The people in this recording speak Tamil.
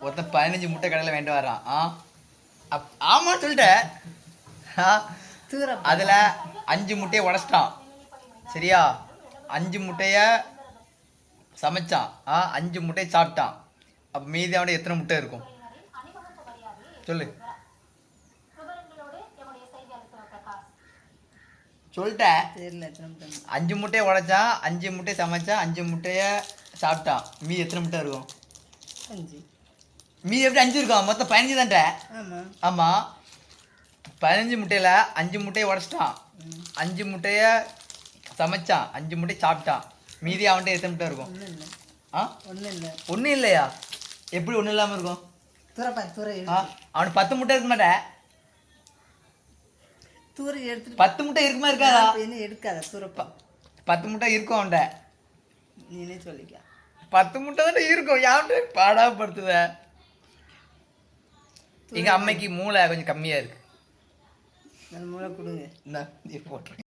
ஒருத்தன் பதினஞ்சு முட்டை கடையில் வேண்டி வரான் ஆ? அப் ஆமான்னு சொல்லிட்டேன் அதில் அஞ்சு முட்டையை உடச்சிட்டான். சரியா? அஞ்சு முட்டைய சமைச்சான். ஆ அஞ்சு முட்டையை சாப்பிட்டான். அப்போ மீதி அவனுடைய எத்தனை முட்டை இருக்கும்? சொல்லு. சொல்லிட்டேன் முட்டை. அஞ்சு முட்டையை உடைச்சான் அஞ்சு முட்டையை சமைச்சான் அஞ்சு முட்டையை சாப்பிட்டான். மீதி எத்தனை முட்டை இருக்கும்? அஞ்சு. மீதி எப்படி அஞ்சு இருக்கும் மொத்தம் பதினஞ்சு தான்ட்ட ஆமா. ஆமாம் பதினஞ்சு முட்டையில் அஞ்சு முட்டையை உடச்சிட்டான். அஞ்சு முட்டையை சமைச்சான். அஞ்சு முட்டை சாப்பிட்டான். மீதி அவன்கிட்ட எத்தனை முட்டை இருக்கும்? ஆ? ஒன்றும் இல்லை. ஒன்றும் இல்லையா? எப்படி ஒன்றும் இல்லாமல் இருக்கும்? ஆ எடுத்து அவனுக்கு பத்து முட்டை இருக்க மாட்டேன் தூர எடுத்துட்டு பத்து முட்டை இருக்குமா இருக்காதா? என்ன எடுக்காத? தூரப்பா பத்து முட்டை இருக்கும் அவன்கிட்ட. நீனே சொல்லிக்க. பத்து முட்டை தானே இருக்கும். யார்கிட்ட பாடாப்படுத்துத எங்கள் அம்மைக்கு மூளை கொஞ்சம் கம்மியாக இருக்கு. நான் மூளை கொடுங்க. என்ன நீ போட்டு